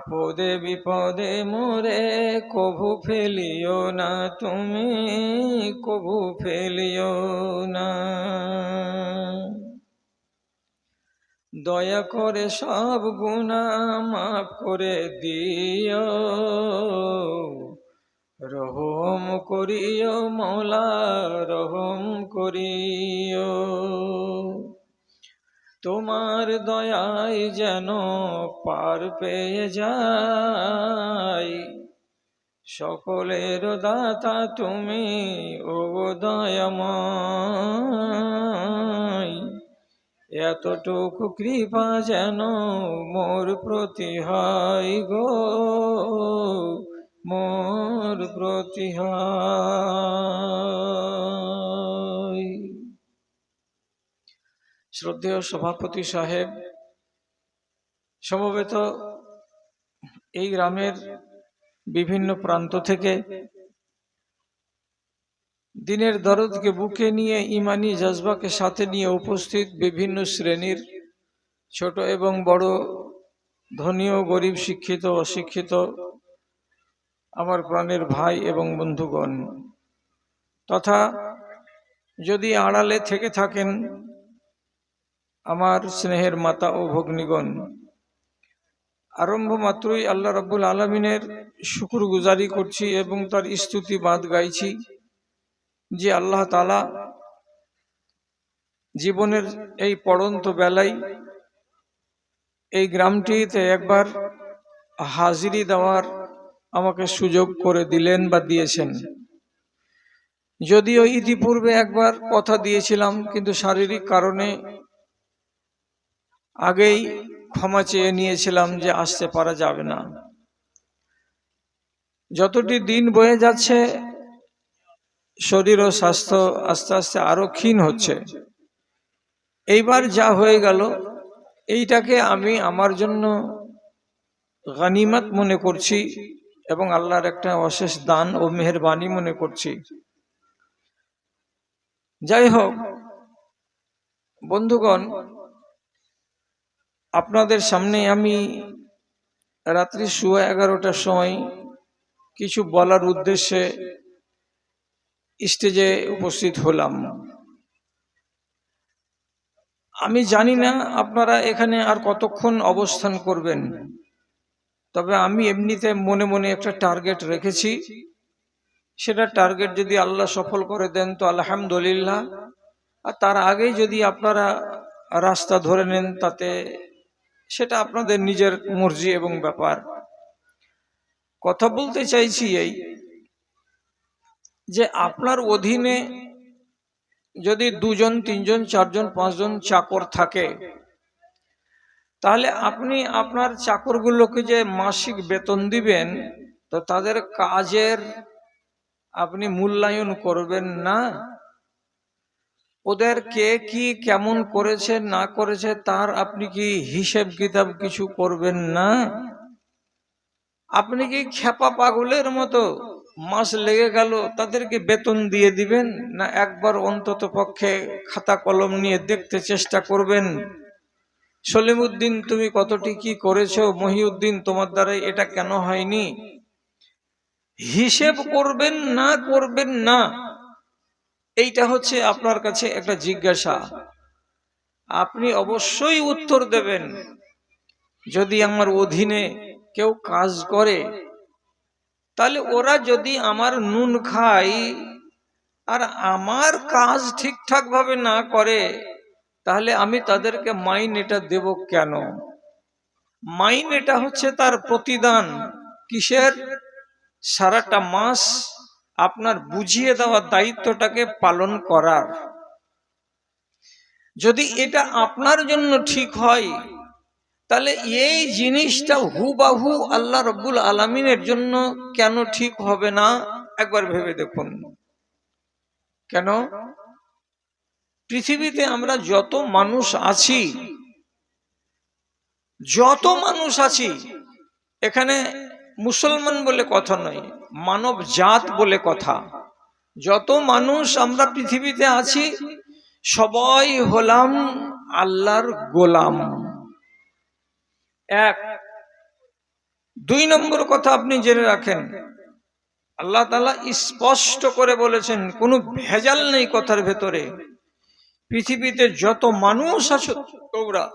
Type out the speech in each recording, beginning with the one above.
আপদে বিপদে মোরে কভু ফেলিও না, তুমি কভু ফেলিও না। দয়া করে সব গুণা মাফ করে দিও, রহম করিও, মৌলা রহম করিও। তোমার দয়ায় যেন পার পেয়ে যাই সকলের দাতা তুমি, ও দয়াময়। এতটুকু কৃপা যেন মোর প্রতি হয় গো, মোর প্রতি হয়। শ্রদ্ধেয় সভাপতি সাহেব, সমবেত এই গ্রামের বিভিন্ন প্রান্ত থেকে দিনের দরদকে বুকে নিয়ে ইমানি জজবাকে সাথে নিয়ে উপস্থিত বিভিন্ন শ্রেণির ছোট এবং বড় ধনী ও গরিব শিক্ষিত, অশিক্ষিত আমার প্রাণের ভাই এবং বন্ধুগণ। তথা যদি আড়ালে থেকে থাকেন আমার স্নেহের মাতা ও ভগ্নীগণ, আরম্ভ মাত্রই আল্লাহ রব্বুল আলমিনের শুকুর গুজারি করছি এবং তার স্তুতি বাদ গাইছি যে আল্লাহ তালা জীবনের এই পড়ন্ত বেলায় এই গ্রামটিতে একবার হাজিরি দেওয়ার আমাকে সুযোগ করে দিলেন বা দিয়েছেন। যদিও ইতিপূর্বে একবার কথা দিয়েছিলাম, কিন্তু শারীরিক কারণে আগেই ক্ষমা চেয়ে নিয়েছিলাম যে আসতে পারা যাবে না। যতটি দিন বয়ে যাচ্ছে শরীর ও স্বাস্থ্য আস্তে আস্তে আরও ক্ষীণ হচ্ছে। এইবার যা হয়ে গেল এইটাকে আমি আমার জন্য গানিমাত মনে করছি এবং আল্লাহর একটা অশেষ দান ও মেহরবানি মনে করছি। যাই হোক বন্ধুগণ আপনাদের সামনে আমি রাত্রি শুয়া এগারোটার সময় কিছু বলার উদ্দেশ্যে স্টেজে উপস্থিত হলাম। আমি জানি না আপনারা এখানে আর কতক্ষণ অবস্থান করবেন, তবে আমি এমনিতে মনে মনে একটা টার্গেট রেখেছি। সেটা টার্গেট যদি আল্লাহ সফল করে দেন তো আলহামদুলিল্লাহ, আর তার আগেই যদি আপনারা রাস্তা ধরে নেন তাতে সেটা আপনাদের নিজের মর্জি এবং ব্যাপার। কথা বলতে চাইছি এই যে আপনার অধীনে যদি দুজন, তিনজন, চারজন, পাঁচজন চাকর থাকে, তাহলে আপনি আপনার চাকরগুলোকে যে মাসিক বেতন দিবেন, তো তাদের কাজের আপনি মূল্যায়ন করবেন না? ওদের কে কি কেমন করেছে, না করেছে, তার আপনি কি হিসেব কিতাব কিছু করবেন না? আপনি কি খেপা পাগলের মতো মাস লেগে গেল, তাদেরকে বেতন দিয়ে দিবেন, না একবার অন্তত পক্ষে খাতা কলম নিয়ে দেখতে চেষ্টা করবেন? সলিমুদ্দিন, তুমি কতটি কি করেছ? মহিউদ্দিন, তোমার দ্বারা এটা কেন হয়নি? হিসেব করবেন না করবেন না। এইটা হচ্ছে আপনার কাছে একটা জিজ্ঞাসা। আপনি অবশ্যই উত্তর দেবেন। যদি আমার অধীনে কেউ কাজ করে, তাহলে ওরা যদি আমার নুন খায় আর আমার কাজ ঠিকঠাক ভাবে না করে, তাহলে আমি তাদেরকে মাইন এটা দেব কেন? মাইন এটা হচ্ছে তার প্রতিদান। কিসের? সারাটা মাস আপনার বুঝিয়ে দেওয়ার দায়িত্বটাকে পালন করার। যদি এটা আপনার জন্য ঠিক হয়, তাহলে এই জিনিসটা হুবাহু আল্লাহ রব্বুল আলমিনের জন্য কেন ঠিক হবে না? একবার ভেবে দেখুন। কেন? পৃথিবীতে আমরা যত মানুষ আছি, যত মানুষ আছি, এখানে মুসলমান বলে কথা নয়। মানব জাত বলে কথা। যত মানুষ আমরা পৃথিবীতে আছি, সবাই হলাম আল্লাহর গোলাম। এক। দুই নম্বর কথা আপনি জেনে রাখেন। আল্লাহ তালা স্পষ্ট করে বলেছেন, কোনো ভেজাল নেই কথার ভেতরে। পৃথিবীতে যত মানুষ আছো, তোমরা,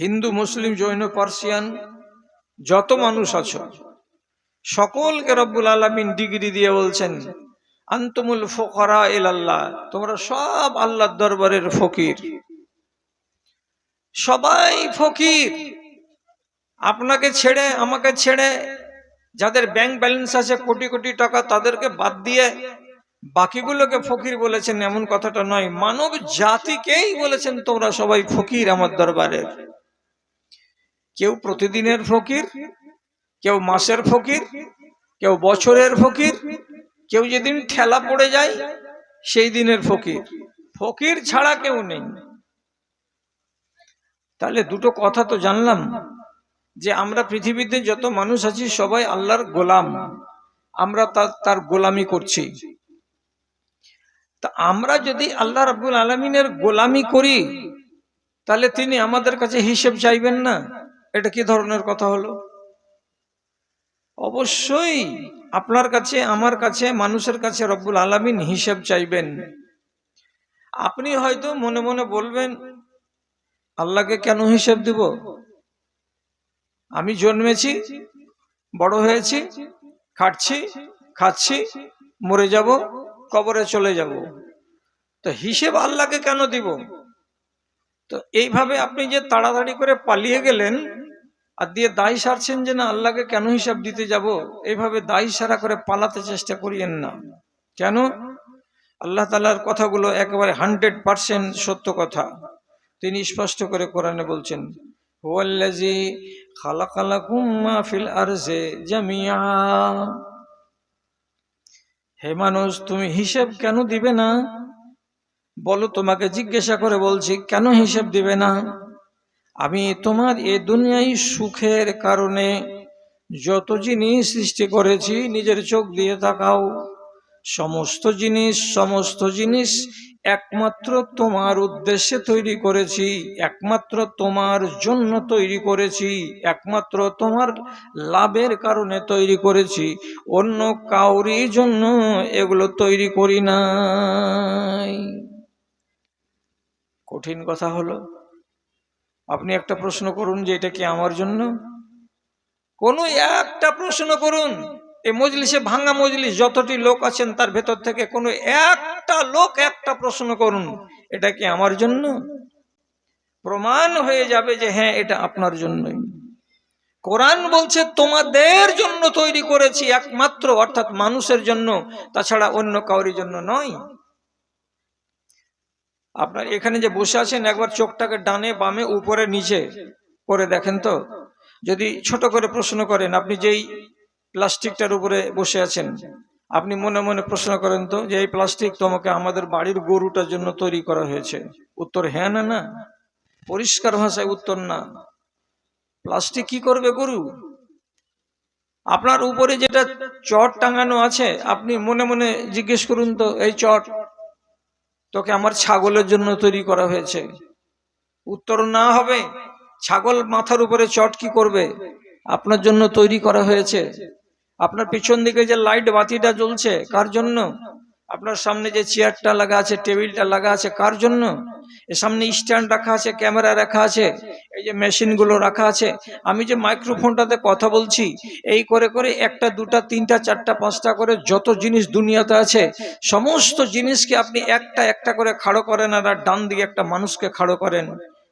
হিন্দু, মুসলিম, জৈন, পার্সিয়ান, যত মানুষ আছো সকলকে রব্বুল আলমিন ডিগ্রি দিয়ে বলছেন, আন্তমুল ফকরা এল আল্লাহ তোমরা সব আল্লাহর দরবারের ফকির। সবাই ফকির। আপনাকে ছেড়ে, আমাকে ছেড়ে, যাদের ব্যাংক ব্যালেন্স আছে কোটি কোটি টাকা, তাদেরকে বাদ দিয়ে বাকিগুলোকে ফকির বলেছেন, এমন কথাটা নয়। মানব জাতিকেই বলেছেন, তোমরা সবাই ফকির আমার দরবারের। কেউ প্রতিদিনের ফকির কেউ মাসের ফকির, কেউ বছরের ফকির, কেউ যেদিন ঠেলা পড়ে যায়, সেই দিনের ফকির। ফকির ছাড়া কেউ নেই। তাহলে দুটো কথা তো জানলাম, যে আমরা পৃথিবীতে যত মানুষ আছি, সবাই আল্লাহর গোলাম। আমরা তার তার গোলামি করছি। তা আমরা যদি আল্লাহ রাব্বুল আলমিনের গোলামি করি, তাহলে তিনি আমাদের কাছে হিসেব চাইবেন না? এটা কি ধরনের কথা হলো? অবশ্যই আপনার কাছে, আমার কাছে, মানুষের কাছে রব্বুল আলমিন হিসেব চাইবেন। আপনি হয়তো মনে মনে বলবেন, আল্লাহকে কেন হিসেব দিব? আমি জন্মেছি, বড় হয়েছি, খাটছি, খাচ্ছি, মরে যাব, কবরে চলে যাব। তো হিসেব আল্লাহকে কেন দিব? তো এইভাবে আপনি যে তাড়াতাড়ি করে পালিয়ে গেলেন আর দিয়ে দায় সারছেন যে না, আল্লাহকে কেন হিসাব দিতে যাব? এইভাবে দায় সারা করে পালাতে চেষ্টা করিয়েন না। কেন? আল্লাহ তালার কথাগুলো একেবারে হান্ড্রেড পার্সেন্ট সত্য কথা। তিনি স্পষ্ট করে কোরআনে বলছেন হে মানুষ, তুমি হিসেব কেন দিবে না? বলো, তোমাকে জিজ্ঞাসা করে বলছি, কেন হিসেব দিবে না? আমি তোমার এ দুনিয়ায় সুখের কারণে যত জিনিস সৃষ্টি করেছি, নিজের চোখ দিয়ে তাকাও। সমস্ত জিনিস সমস্ত জিনিস একমাত্র তোমার উদ্দেশ্যে তৈরি করেছি, একমাত্র তোমার জন্য তৈরি করেছি, একমাত্র তোমার লাভের কারণে তৈরি করেছি। অন্য কাউরি জন্য এগুলো তৈরি করি নাই। কঠিন কথা হলো আপনি একটা প্রশ্ন করুন যে এটা কি আমার জন্য? কোনো একটা প্রশ্ন করুন। এই মজলিসে ভাঙা মজলিস, যতটি লোক আছেন তার ভেতর থেকে কোনো একটা লোক একটা প্রশ্ন করুন, এটা কি আমার জন্য? প্রমাণ হয়ে যাবে যে হ্যাঁ এটা আপনার জন্যই। কোরআন বলছে, তোমাদের জন্য তৈরি করেছি একমাত্র, অর্থাৎ মানুষের জন্য, তাছাড়া অন্য কাউরির জন্য নয়। আপনার এখানে যে বসে আছেন, একবার চোখটাকে ডানে, বামে, উপরে, নিচে করে দেখেন তো? যদি ছোট করে প্রশ্ন করেন, আপনি যেই প্লাস্টিকটার উপরে বসে আছেন, আপনি মনে মনে প্রশ্ন করেন তো যে এই প্লাস্টিক তোমাকে আমাদের বাড়ির গরুটার জন্য তৈরি করা হয়েছে। উত্তর হ্যাঁ না না, পরিষ্কার ভাষায় উত্তর না। প্লাস্টিক কি করবে গরু? আপনার উপরে যেটা চট টাঙানো আছে, আপনি মনে মনে জিজ্ঞেস করুন তো, এই চট তোকে আমার ছাগলের জন্য তৈরি করা হয়েছে। উত্তর না হবে, ছাগল মাথার উপরে চট কি করবে? আপনার জন্য তৈরি করা হয়েছে। আপনার পিছন দিকে যে লাইট বাতিটা জ্বলছে, কার জন্য? আপনার সামনে যে চেয়ারটা লাগা আছে, টেবিলটা লাগা আছে, কার জন্য? এর সামনে স্ট্যান্ড রাখা আছে ক্যামেরা রাখা আছে, এই যে মেশিনগুলো রাখা আছে। আমি যে মাইক্রোফোনটাতে কথা বলছি, এই করে করে একটা, দুটা, তিনটা, চারটা, পাঁচটা করে যত জিনিস দুনিয়াতে আছে, সমস্ত জিনিসকে আপনি একটা একটা করে খাড়ো করেন আর ডান দিকে একটা মানুষকে খাড়ো করেন।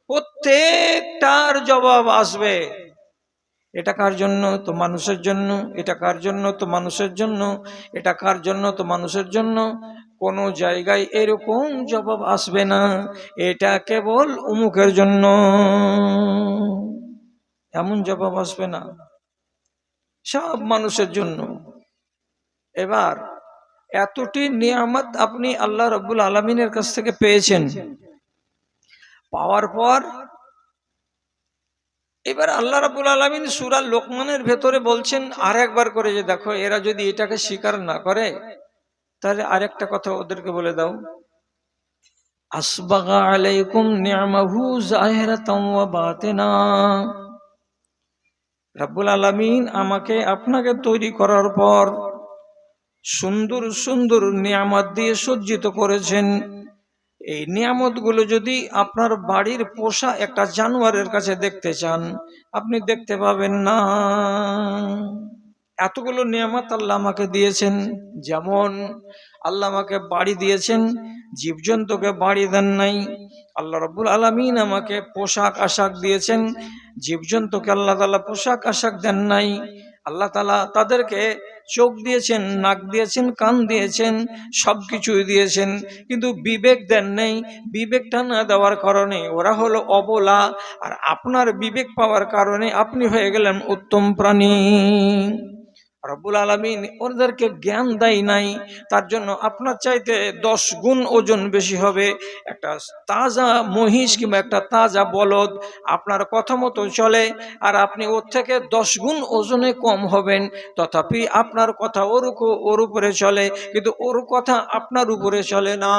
প্রত্যেকটার জবাব আসবে। এটা কার জন্য? তো মানুষের জন্য। এটা কার জন্য? তো মানুষের জন্য। এটা কার জন্য? তো মানুষের জন্য। কোনো জায়গায় এরকম জবাব আসবে না। এটা কেবল উমুকের জন্য। এমন জবাব আসবে না। সব মানুষের জন্য। এবার এতটি নিয়ামত আপনি আল্লাহ রব্বুল আলমিনের কাছ থেকে পেয়েছেন। পাওয়ার পর এবার আল্লাহ রাবুল আলমিন সুরা লোকমানের ভেতরে বলছেন আর একবার করে যে দেখো, এরা যদি এটাকে স্বীকার না করে তাহলে আরেকটা কথা ওদেরকে বলে দাও। আলাইকুম রাব্বুল আমাকে আপনাকে তৈরি করার পর সুন্দর সুন্দর নিয়ামত দিয়ে সজ্জিত করেছেন। এই নিয়ামতগুলো যদি আপনার বাড়ির পোষা একটা জানোয়ারের কাছে দেখতে চান, আপনি দেখতে পাবেন না। এতগুলো নিয়ামত আল্লাহ আমাকে দিয়েছেন। যেমন আল্লাহ আমাকে বাড়ি দিয়েছেন, জীবজন্তুকে বাড়ি দেন নাই। আল্লাহ রব্বুল আলমিন আমাকে পোশাক আশাক দিয়েছেন, জীবজন্তুকে আল্লাহ তালা পোশাক আশাক দেন নাই। আল্লাহ তালা তাদেরকে চোখ দিয়েছেন, নাক দিয়েছেন, কান দিয়েছেন সব কিছুই দিয়েছেন, কিন্তু বিবেক দেন নেই। বিবেকটা না দেওয়ার কারণে ওরা হলো অবলা, আর আপনার বিবেক পাওয়ার কারণে আপনি হয়ে গেলেন উত্তম প্রাণী। রব্বুল আলমিন ওদেরকে জ্ঞান দেয় নাই, তার জন্য আপনার চাইতে দশ গুণ ওজন বেশি হবে। একটা তাজা মহিষ কিংবা একটা তাজা বলদ আপনার কথা মতো চলে আর আপনি ওর থেকে দশ গুণ ওজনে কম হবেন। তথাপি আপনার কথা ওর ওর উপরে চলে, কিন্তু ওর কথা আপনার উপরে চলে না।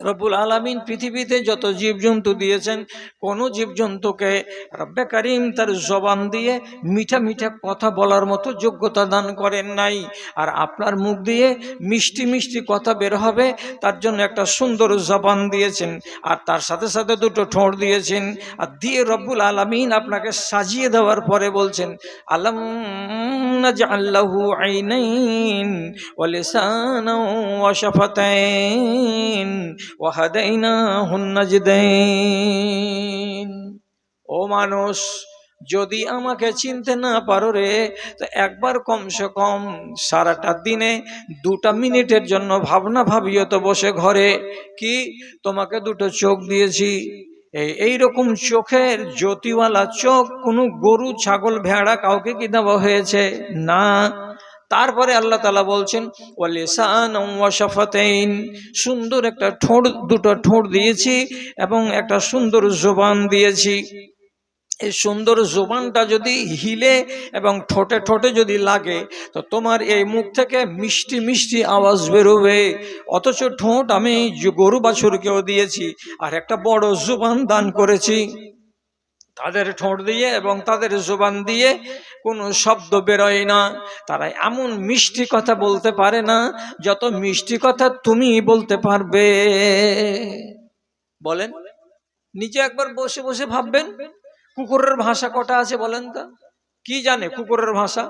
রব্বুল আলামিন পৃথিবীতে যত জীবজন্তু দিয়েছেন, কোনো জীবজন্তুকে রব্বে করিম তার জবান দিয়ে মিঠা মিঠা কথা বলার মতো যোগ্যতা দান করেন নাই। আর আপনার মুখ দিয়ে মিষ্টি মিষ্টি কথা বের হবে, তার জন্য একটা সুন্দর জবান দিয়েছেন, আর তার সাথে সাথে দুটো ঠোঁট দিয়েছেন, আর দিয়ে রব্বুল আলামিন আপনাকে সাজিয়ে দেওয়ার পরে বলছেন, আলম লিসানাও ও মানুষ, যদি আমাকে চিনতে না পারো রে, তো একবার কমসে কম সারাটা দিনে দুটা মিনিটের জন্য ভাবনা ভাবিও তো বসে ঘরে। কি? তোমাকে দুটো চোখ দিয়েছি। এই এইরকম চোখের জ্যোতিওয়ালা চোখ কোনো গরু, ছাগল, ভেড়া কাউকে কি দেওয়া হয়েছে? না। তারপরে আল্লাহ তালা বলছেন ওয়ালিসান সুন্দর একটা ঠোঁট, দুটো ঠোঁট দিয়েছি এবং একটা সুন্দর জোবান দিয়েছি। এই সুন্দর জোবানটা যদি হিলে এবং ঠোঁটে ঠোঁটে যদি লাগে, তো তোমার এই মুখ থেকে মিষ্টি মিষ্টি আওয়াজ বেরোবে। অথচ ঠোঁট আমি গরু বাছুরকেও দিয়েছি, আর একটা বড় জোবান দান করেছি। তাদের ঠোঁট দিয়ে এবং তাদের জোবান দিয়ে কোনো শব্দ বেরোয় না। তারা এমন মিষ্টি কথা বলতে পারে না, যত মিষ্টি কথা তুমি বলতে পারবে। বলেন নিজে একবার বসে বসে ভাববেন, কুকুরের ভাষা কটা আছে বলেন তো? কি জানে কুকুরের ভাষা?